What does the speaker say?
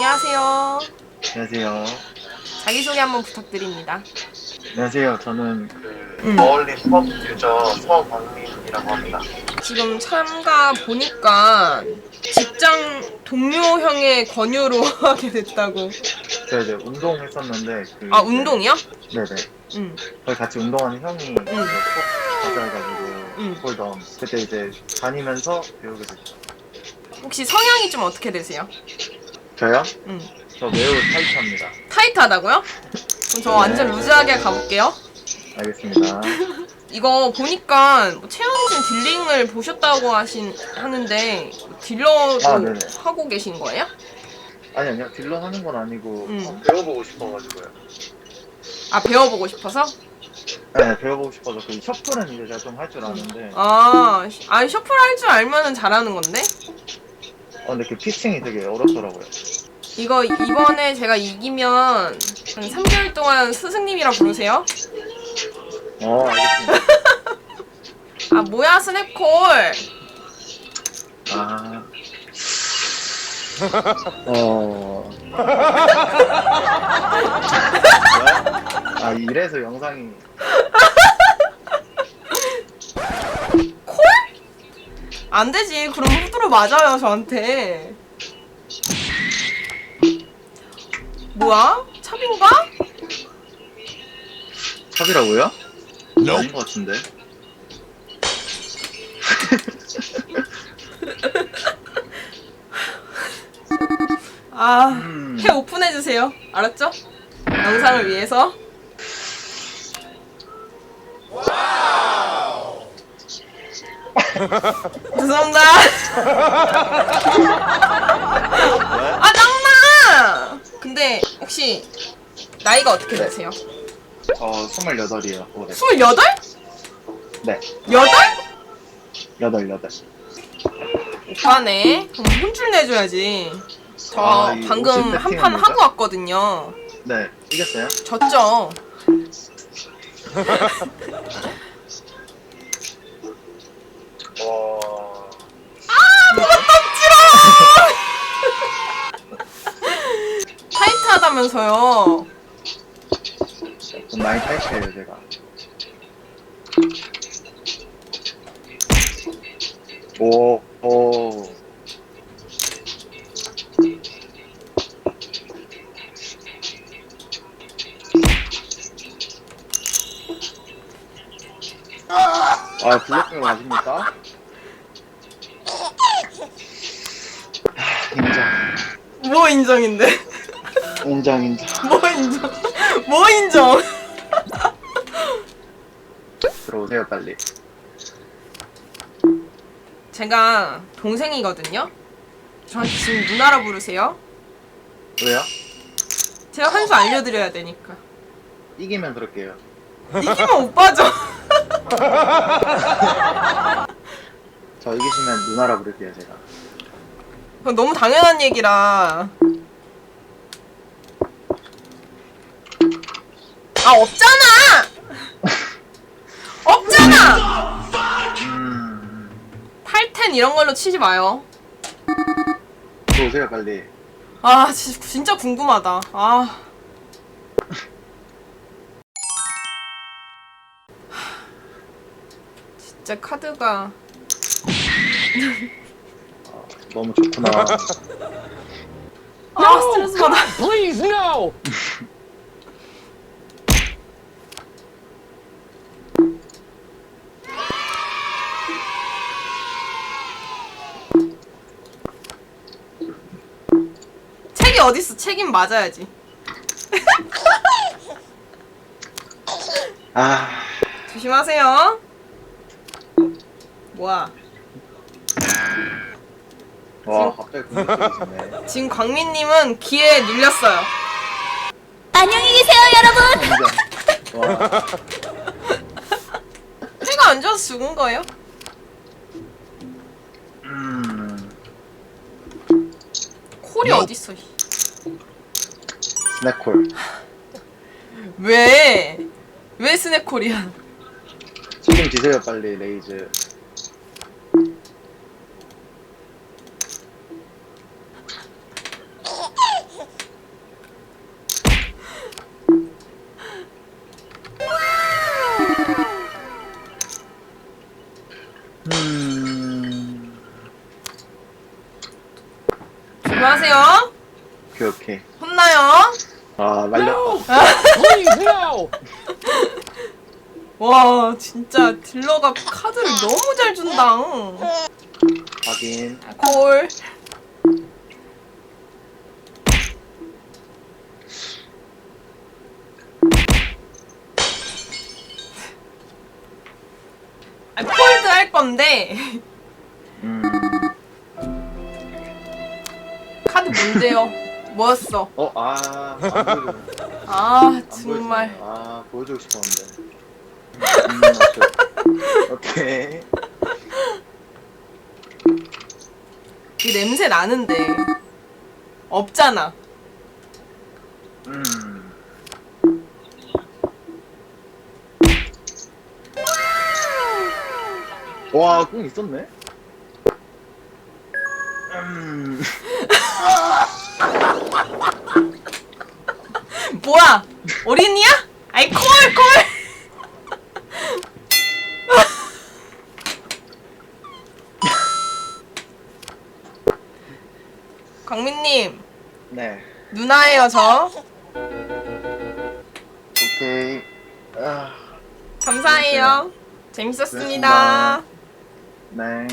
안녕하세요. 안녕하세요. 자기소개 한번 부탁드립니다. 안녕하세요. 저는 그 음. 수업 유저 서광민이라고 합니다. 지금 참가 보니까 직장 동료형의 권유로 하게 됐다고. 제가 이제 운동했었는데 그 아, 운동이요? 네네. 응. 거기 같이 운동하는 형이 수업 가자 해가지고 음. 홀덤 그때 이제 다니면서 배우게 됐죠. 혹시 성향이 좀 어떻게 되세요? 저요? 응. 저 매우 타이트합니다. 타이트하다고요? 그럼 저 완전 루즈하게 가볼게요. 알겠습니다. 이거 보니까 뭐 최현진 딜링을 보셨다고 하신 하는데 딜러도 아, 네네. 하고 계신 거예요? 아니 아니요. 딜러 하는 건 아니고 음. 어, 배워보고 싶어가지고요. 아 배워보고 싶어서? 네, 배워보고 싶어서 그 셔플은 이제 제가 좀 할 줄 아는데 아, 시- 아 셔플 할 줄 알면은 잘하는 건데? 어, 근데 그 피칭이 되게 어렵더라고요. 이거 이번에 제가 이기면 한 3개월 동안 스승님이라 부르세요. 어 알겠습니다. 아 뭐야 스냅콜. 아. 어. 아, 이래서 영상이. 안 되지. 그럼 후드로 맞아요 저한테. 뭐야? 찹인가? 탑이라고요? 아닌 것 같은데. 아, 음. 해 오픈해 주세요. 알았죠? 영상을 위해서. 죄송합니다. 아, 짱나! 근데 혹시 나이가 어떻게 되세요? 어, 28이에요, 올해. 28? 네, 8? 8, 8. 오빠네. 그럼 혼줄 내줘야지. 저 아, 이 방금 혹시 한판 배팅입니까? 하고 왔거든요. 네, 이겼어요? 졌죠? 하다면서요. 좀 많이 타이트해요, 제가. 오, 오. 아, 맞습니까? 하, 인정. 뭐 인정인데? 인정, 인정. 뭐 인정? 뭐 인정? 들어오세요, 빨리. 제가 동생이거든요. 저한테 지금 누나라 부르세요. 왜요? 제가 한 수 알려드려야 되니까. 이기면 그럴게요. 이기면 오빠죠. 저 이기시면 누나라 부를게요, 제가. 그건 너무 당연한 얘기라. 아 없잖아. 없잖아. 음. 8텐 이런 걸로 치지 마요. 들어오세요, 빨리. 아 진짜, 진짜 궁금하다. 아. 진짜 카드가 너무 좋구나. 아 스트레스 받아. Please, no! 어딨어? 책임 맞아야지. 아, 조심하세요. 뭐야? 와, 갑자기 공격적이시네. 지금 광민님은 기회에 눌렸어요. 안녕히 계세요, 여러분. 와, 해가 안 좋아서 죽은 거예요? 음, 콜이 어딨어? 스낵콜 왜? 왜 스낵콜이야? 소금 드세요 빨리 레이즈 음. 뭐 안녕하세요. 오케이 오케이. 혼나요. 아 말렸다. Help! 와 진짜 딜러가 카드를 너무 잘 준다. 확인. 콜. 아, 폴드 할 건데 음. 카드 뭔데요? 뭐였어? 어, 아, 안. 아안 정말 보여주네. 아, 보여주고 싶었는데. 음, 오케이. 오케이. 이 냄새 나는데 없잖아. 음. 와, 꿍 있었네? 음. 뭐야? 어린이야? 아이 콜 콜. 광민님 네. 누나예요 저. 오케이. 아, 감사해요. 재밌었습니다. 네.